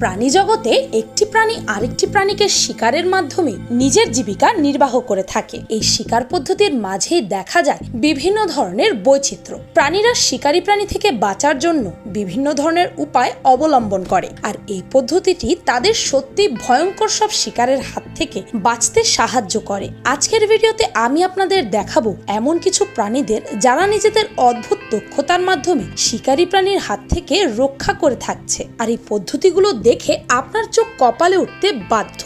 প্রাণী জগতে একটি প্রাণী আরেকটি প্রাণীকে শিকারের মাধ্যমে নিজের জীবিকা নির্বাহ করে থাকে। এই শিকার পদ্ধতির মাঝেই দেখা যায় বিভিন্ন ধরনের বৈচিত্র্য। প্রাণীরা শিকারী প্রাণী থেকে বাঁচার জন্য বিভিন্ন ধরনের উপায় অবলম্বন করে আর এই পদ্ধতিটি তাদের সত্যি ভয়ঙ্কর সব শিকারের হাত থেকে বাঁচতে সাহায্য করে। আজকের ভিডিওতে আমি আপনাদের দেখাবো এমন কিছু প্রাণীদের যারা নিজেদের অদ্ভুত দক্ষতার মাধ্যমে শিকারী প্রাণীর হাত থেকে রক্ষা করে থাকছে। আর এই পদ্ধতিগুলো দেখে আপনার চোখ কপালে উঠতে বাধ্য।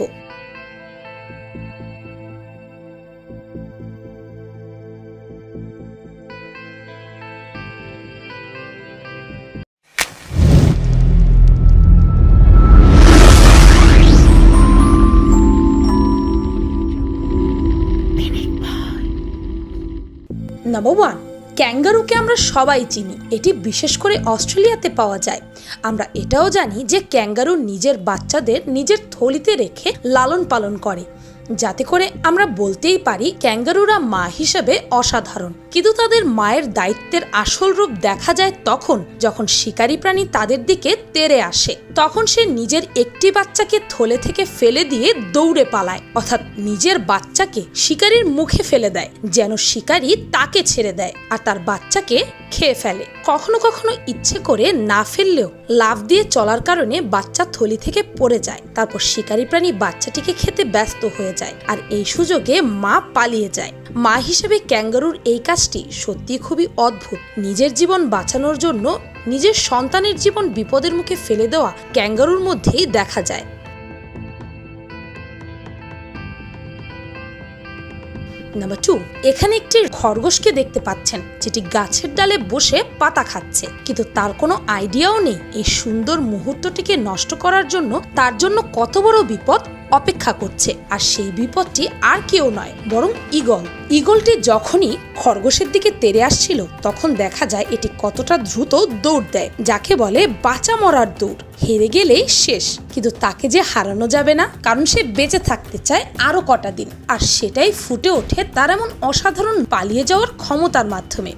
নাম্বার ওয়ান ক্যাঙ্গারুকে আমরা সবাই চিনি। এটি বিশেষ করে অস্ট্রেলিয়াতে পাওয়া যায়। আমরা এটাও জানি যে ক্যাঙ্গারু নিজের বাচ্চাদের নিজের থলিতে রেখে লালন পালন করে। যাতে করে আমরা বলতেই পারি ক্যাঙ্গারুরা মা হিসেবে অসাধারণ। কিন্তু তাদের মায়ের দায়িত্বের আসল রূপ দেখা যায় তখন যখন শিকারী প্রাণী তাদের দিকে তেড়ে আসে। তখন সে নিজের একটি বাচ্চাকে থলে থেকে ফেলে দিয়ে দৌড়ে পালায়। অর্থাৎ নিজের বাচ্চাকে শিকারীর মুখে ফেলে দেয়, যেন শিকারী তাকে ছেড়ে দেয় আর তার বাচ্চাকে খেয়ে ফেলে। কখনো কখনো ইচ্ছে করে না ফেললেও লাভ দিয়ে চলার কারণে বাচ্চা থলি থেকে পড়ে যায়, তারপর শিকারী প্রাণী বাচ্চাটিকে খেতে ব্যস্ত হয়ে যায় আর এই সুযোগে মা পালিয়ে যায়। মা হিসেবে ক্যাঙ্গারুর এই কাজটি সত্যি খুবই অদ্ভুত। নিজের জীবন বাঁচানোর জন্য নিজের সন্তানের জীবন বিপদের মুখে ফেলে দেওয়া ক্যাঙ্গারুর মধ্যেই দেখা যায়। নাম্বার টু এখানে একটি খরগোশকে দেখতে পাচ্ছেন, যেটি গাছের ডালে বসে পাতা খাচ্ছে। কিন্তু তার কোনো আইডিয়াও নেই। এই সুন্দর মুহূর্তটিকে নষ্ট করার জন্য তার জন্য কত বড় বিপদ? অপেক্ষা করছে। আর সেই বিপদটি আর কেউ নয়, বরং ইগল ইগলটি যখনই খরগোশের দিকে তেড়ে আসছিল, তখন দেখা যায় এটি কতটা দ্রুত দৌড় দেয়, যাকে বলে বাঁচা মরার দৌড়। হেরে গেলেই শেষ, কিন্তু তাকে যে হারানো যাবে না, কারণ সে বেঁচে থাকতে চায় আরও কটা দিন। আর সেটাই ফুটে ওঠে তার এমন অসাধারণ পালিয়ে যাওয়ার ক্ষমতার মাধ্যমে।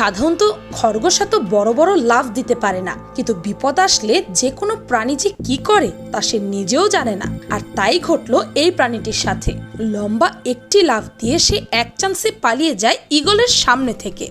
সাধারণত খরগোশ এত বড় বড় লাভ দিতে পারে না। কিন্তু বিপদ আসলে যে কোনো প্রাণী যে কি করে, তা সে নিজেও জানে না। আর তাই ঘটলো এই প্রাণীটির সাথে। লম্বা একটি লাভ দিয়ে সে এক চান্সে পালিয়ে যায় ইগলের সামনে থেকে।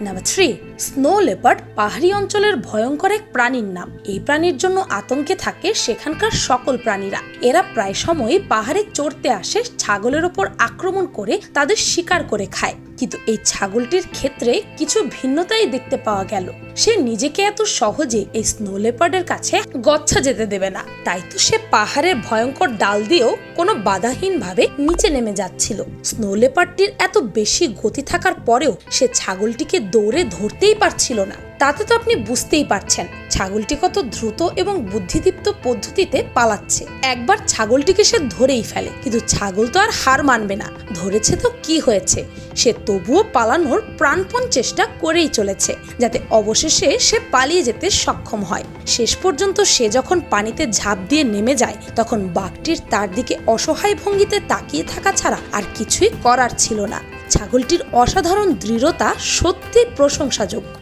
নাম্বার থ্রি স্নো লেপার্ড পাহাড়ি অঞ্চলের ভয়ঙ্কর এক প্রাণীর নাম। এই প্রাণীর জন্য আতঙ্কে থাকে সেখানকার সকল প্রাণীরা। এরা প্রায় সময়ই পাহাড়ে চড়তে আসে, ছাগলের ওপর আক্রমণ করে তাদের শিকার করে খায়। কিন্তু এই ছাগলটির ক্ষেত্রে কিছু ভিন্নতাই দেখতে পাওয়া গেল। সে নিজেকে এত সহজে এই স্নো লেপার্ডের কাছে গচ্ছা যেতে দেবে না। তাই তো সে পাহাড়ের ভয়ঙ্কর ডাল দিয়েও কোনো বাধাহীনভাবে নিচে নেমে যাচ্ছিল। স্নো লেপার্ডটির এত বেশি গতি থাকার পরেও সে ছাগলটিকে দৌড়ে ধরতেই পারছিল না। তাতে তো আপনি বুঝতেই পারছেন, ছাগলটি কত দ্রুত এবং বুদ্ধিদীপ্ত পদ্ধতিতে পালাচ্ছে। একবার ছাগলটিকে সে ধরেই ফেলে, কিন্তু ছাগল তো আর হার মানবে না। ধরেছে তো কি হয়েছে? সে তবুও পালানোর প্রাণপণ চেষ্টা করেই চলেছে, যাতে অবশেষে সে পালিয়ে যেতে সক্ষম হয়। শেষ পর্যন্ত সে যখন পানিতে ঝাঁপ দিয়ে নেমে যায়, তখন বাঘটির তার দিকে অসহায় ভঙ্গিতে তাকিয়ে থাকা ছাড়া আর কিছুই করার ছিল না। ছাগলটির অসাধারণ দৃঢ়তা সত্যি প্রশংসাযোগ্য।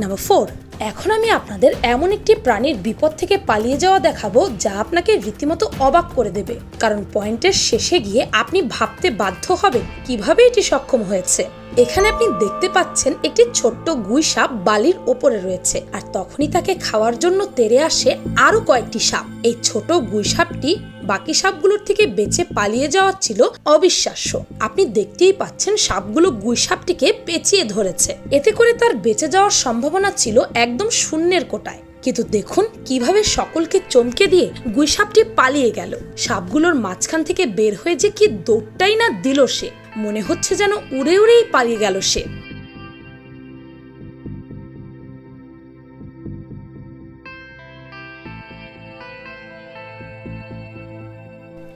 নাম্বার ফোর এখন আমি আপনাদের এমন একটি প্রাণীর বিপদ থেকে পালিয়ে যাওয়া দেখাবো যা আপনাকে রীতিমতো অবাক করে দেবে। কারণ পয়েন্টের শেষে গিয়ে আপনি ভাবতে বাধ্য হবেন কীভাবে এটি সক্ষম হয়েছে। এখানে আপনি দেখতে পাচ্ছেন একটি ছোট্ট গুই সাপ বালির ওপরে রয়েছে, আর তখনই তাকে খাওয়ার জন্য তেড়ে আসে আরও কয়েকটি সাপ। এই ছোট গুই সাপটি বাকি সাপগুলোর থেকে বেঁচে পালিয়ে যাওয়ার ছিল অবিশ্বাস্য। আপনি দেখতেই পাচ্ছেন সাপগুলো গুই সাপটিকে পেঁচিয়ে ধরেছে। এতে করে তার বেঁচে যাওয়ার সম্ভাবনা ছিল একদম শূন্যের কোটায়। কিন্তু দেখুন কীভাবে সকলকে চমকে দিয়ে গুই সাপটি পালিয়ে গেল। সাপগুলোর মাঝখান থেকে বের হয়ে যে কি দৌড়টাই না দিল সে। মনে হচ্ছে যেন উড়ে উড়েই পালিয়ে গেল সে।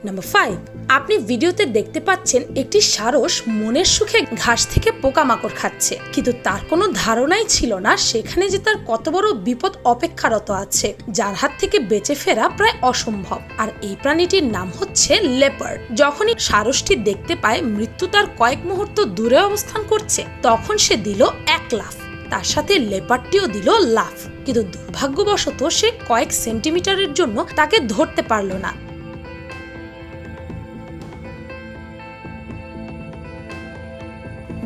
নাম্বার ফাইভ আপনি ভিডিওতে দেখতে পাচ্ছেন একটি সারস মনের সুখে ঘাস থেকে পোকামাকড় খাচ্ছে। কিন্তু তার কোনো ধারণাই ছিল না সেখানে যে তার কত বড় বিপদ অপেক্ষারত আছে, যার হাত থেকে বেঁচে ফেরা প্রায় অসম্ভব। আর এই প্রাণীটির নাম হচ্ছে লেপার যখনই সারসটি দেখতে পায়, মৃত্যু তার কয়েক মুহূর্ত দূরে অবস্থান করছে। তখন সে দিল এক লাফ। তার সাথে লেপারটিও দিল লাফ। কিন্তু দুর্ভাগ্যবশত সে কয়েক সেন্টিমিটারের জন্য তাকে ধরতে পারল না।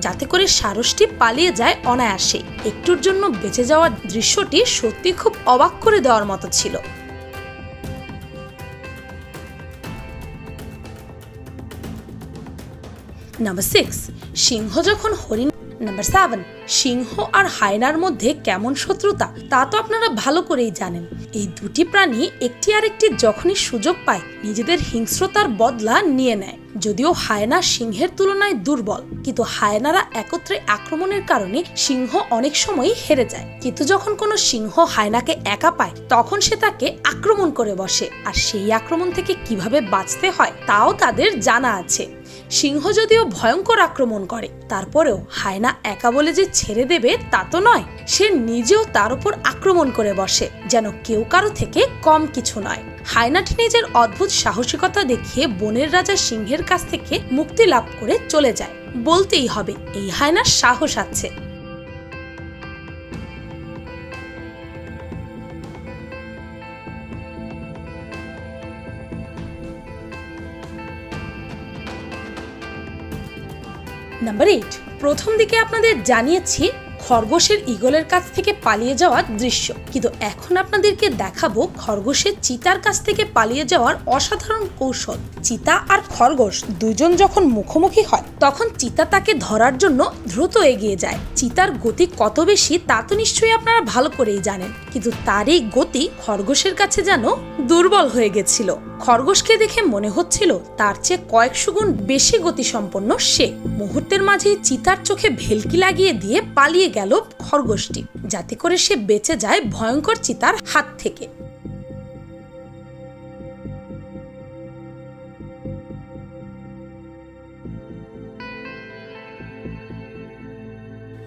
যাতে করে সারসটি পালিয়ে যায় অনায়াসে। একটুর জন্য বেঁচে যাওয়ার দৃশ্যটি সত্যি খুব অবাক করে দেওয়ার মতো ছিল। নাম্বার সিক্স সিংহ যখন হরিণ নাম্বার সেভেন সিংহ আর হায়নার মধ্যে কেমন শত্রুতা, তা তো আপনারা ভালো করেই জানেন। এই দুটি প্রাণী একটি আরেকটি যখনই সুযোগ পায়, নিজেদের হিংস্রতার বদলা নিয়ে নেয়। যদিও হায়না সিংহের তুলনায় দুর্বল, কিন্তু হায়নারা একত্রে আক্রমণের কারণে সিংহ অনেক সময়ই হেরে যায়। কিন্তু যখন কোনো সিংহ হায়নাকে একা পায়, তখন সে তাকে আক্রমণ করে বসে। আর সেই আক্রমণ থেকে কীভাবে বাঁচতে হয়, তাও তাদের জানা আছে। সিংহ যদিও ভয়ঙ্কর আক্রমণ করে, তারপরেও হায়না একা বলে যে ছেড়ে দেবে তা তো নয়। সে নিজেও তার উপর আক্রমণ করে বসে, যেন কেউ কারও থেকে কম কিছু নয়। হায়নাটি নিজের অদ্ভুত সাহসিকতা দেখিয়ে বনের রাজা সিংহের কাছ থেকে মুক্তি লাভ করে চলে যায়। বলতেই হবে, এই হায়নার সাহস আছে। নাম্বার এইট প্রথম দিকে আপনাদের জানিয়েছি খরগোশের ইগলের কাছ থেকে পালিয়ে যাওয়ার দৃশ্য। কিন্তু এখন আপনাদেরকে দেখাবো খরগোশের চিতার কাছ থেকে পালিয়ে যাওয়ার অসাধারণ কৌশল, চিতা আর খরগোশ দুজন যখন মুখোমুখি হয়, তখন চিতা তাকে ধরার জন্য দ্রুত এগিয়ে যায়। চিতার গতি কত বেশি, তা তো নিশ্চয়ই আপনারা ভালো করেই জানেন। কিন্তু তার এই গতি খরগোশের কাছে যেন দুর্বল হয়ে গেছিল। খরগোশকে দেখে মনে হচ্ছিল তার চেয়ে কয়েকশো গুণ বেশি গতিসম্পন্ন সে। মুহূর্তের মাঝেই চিতার চোখে ভেলকি লাগিয়ে দিয়ে পালিয়ে গেল খরগোশটি যাতে করে সে বেঁচে যায় ভয়ঙ্কর চিতার হাত থেকে।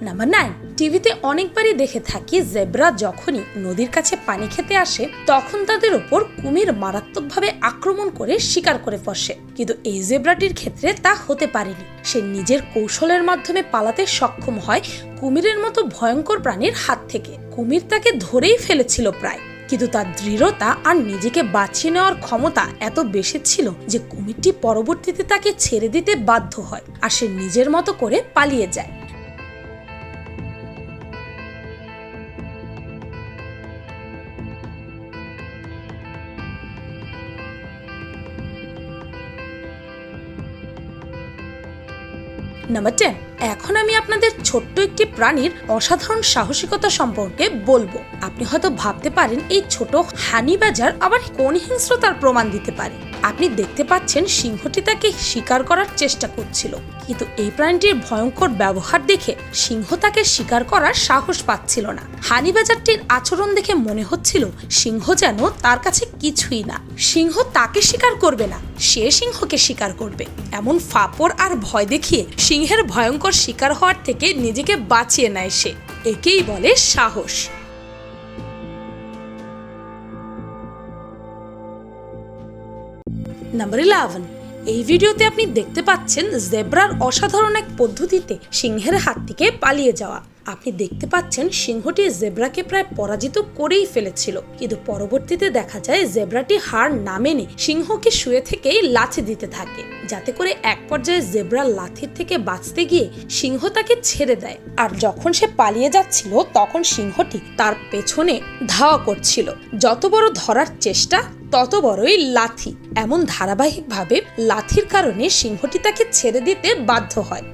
নাম্বার নাইন টিভিতে অনেকবারই দেখে থাকি জেব্রা যখনই নদীর কাছে পানি খেতে আসে, তখন তাদের ওপর কুমির মারাত্মকভাবে আক্রমণ করে শিকার করে বসে। কিন্তু এই জেব্রাটির ক্ষেত্রে তা হতে পারেনি। সে নিজের কৌশলের মাধ্যমে পালাতে সক্ষম হয় কুমিরের মতো ভয়ঙ্কর প্রাণীর হাত থেকে। কুমির তাকে ধরেই ফেলেছিল প্রায়। কিন্তু তার দৃঢ়তা আর নিজেকে বাঁচিয়ে নেওয়ার ক্ষমতা এত বেশি ছিল যে কুমিরটি পরবর্তীতে তাকে ছেড়ে দিতে বাধ্য হয়, আর সে নিজের মতো করে পালিয়ে যায়। নাম্বার টেন এখন আমি আপনাদের ছোট্ট একটি প্রাণীর অসাধারণ সাহসিকতা সম্পর্কে বলব। আপনি হয়তো ভাবতে পারেন, এই ছোট হানি বাজার আবার কোন হিংস্রতার প্রমাণ দিতে পারে? আপনি দেখতে পাচ্ছেন সিংহটি তাকে শিকার করার চেষ্টা করছিল। কিন্তু এই প্রাণীটির ভয়ঙ্কর ব্যবহার দেখে সিংহ তাকে শিকার করার সাহস পাচ্ছিল না। হানি বাজারটির আচরণ দেখে মনে হচ্ছিল সিংহ যেন তার কাছে কিছুই না। সিংহ তাকে শিকার করবে না, সে সিংহকে শিকার করবে। এমন ফাপড় আর ভয় দেখিয়ে সিংহের ভয়ঙ্কর শিকার হওয়ার থেকে নিজেকে বাঁচিয়ে নেয় সে। একেই বলে সাহস। নাম্বার ইলেভেন এই ভিডিওতে আপনি দেখতে পাচ্ছেন জেব্রার অসাধারণ এক পদ্ধতিতে সিংহের হাত থেকে পালিয়ে যাওয়া। আপনি দেখতে পাচ্ছেন সিংহটি জেব্রাকে প্রায় পরাজিত করেই ফেলেছিল। কিন্তু পরবর্তীতে দেখা যায় জেব্রাটি হার না মেনে সিংহকে শুয়ে থেকেই লাথি দিতে থাকে। যাতে করে এক পর্যায়ে জেব্রা লাথির থেকে বাঁচতে গিয়ে সিংহ তাকে ছেড়ে দেয়। আর যখন সে পালিয়ে যাচ্ছিল, তখন সিংহটি তার পেছনে ধাওয়া করছিল। যত বড় ধরার চেষ্টা, তত বড়ই লাথি। এমন ধারাবাহিকভাবে লাথির কারণে সিংহটি তাকে ছেড়ে দিতে বাধ্য হয়।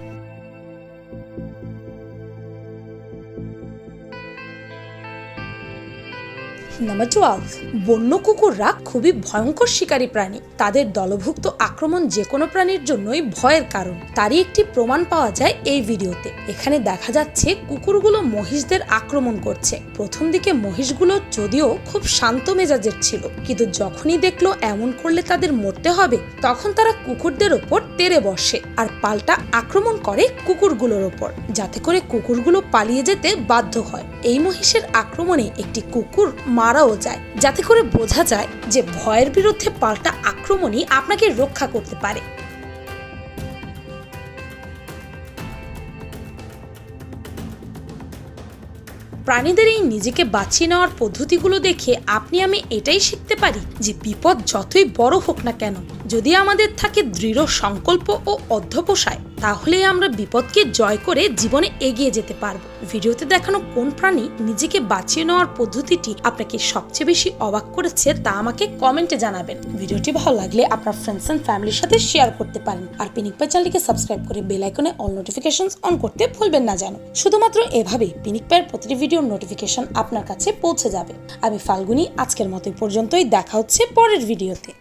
নাম্বার টুয়েলভ বন্য কুকুররা খুবই ভয়ঙ্কর শিকারী প্রাণী। তাদের দলভুক্ত আক্রমণ যে কোনো প্রাণীর জন্যই ভয়ের কারণ। তারই একটি প্রমাণ পাওয়া যায় এই ভিডিওতে। এখানে দেখা যাচ্ছে কুকুরগুলো মহিষদের আক্রমণ করছে। প্রথম দিকে মহিষগুলো যদিও খুব শান্ত মেজাজের ছিল, কিন্তু যখনই দেখল এমন করলে তাদের মরতে হবে, তখন তারা কুকুরদের ওপর তেড়ে বসে আর পাল্টা আক্রমণ করে কুকুরগুলোর ওপর, যাতে করে কুকুরগুলো পালিয়ে যেতে বাধ্য হয়। এই মহিষের আক্রমণে একটি কুকুর মারাও যায়, যাতে করে বোঝা যায় যে ভয়ের বিরুদ্ধে পাল্টা আক্রমণই আপনাকে রক্ষা করতে পারে। প্রাণীদের এই নিজেকে বাঁচিয়ে নেওয়ার পদ্ধতিগুলো দেখে আপনি আমি এটাই শিখতে পারি যে বিপদ যতই বড় হোক না কেন, যদি আমাদের থাকে দৃঢ় সংকল্প ও অধ্যবসায় তাহলে আমরা বিপদকে জয় করে জীবনে এগিয়ে যেতে পারব। ভিডিওতে দেখানো কোন প্রাণী নিজেকে বাঁচিয়ে নেওয়ার পদ্ধতিটি আপনাকে সবচেয়ে বেশি অবাক করেছে তা আমাকে কমেন্টে জানাবেন। ভিডিওটি ভালো লাগলে আপনার ফ্রেন্ডস এন্ড ফ্যামিলির সাথে শেয়ার করতে পারেন। আর পিনিক পাই চ্যানেলটিকে সাবস্ক্রাইব করে বেল আইকনে অল নোটিফিকেশনস অন করতে ভুলবেন না যেন। শুধুমাত্র এভাবেই পিনিক পায়ের প্রতিটি ভিডিওর নোটিফিকেশন আপনার কাছে পৌঁছে যাবে। আমি ফাল্গুনি, আজকের মতো পর্যন্তই। দেখা হচ্ছে পরের ভিডিওতে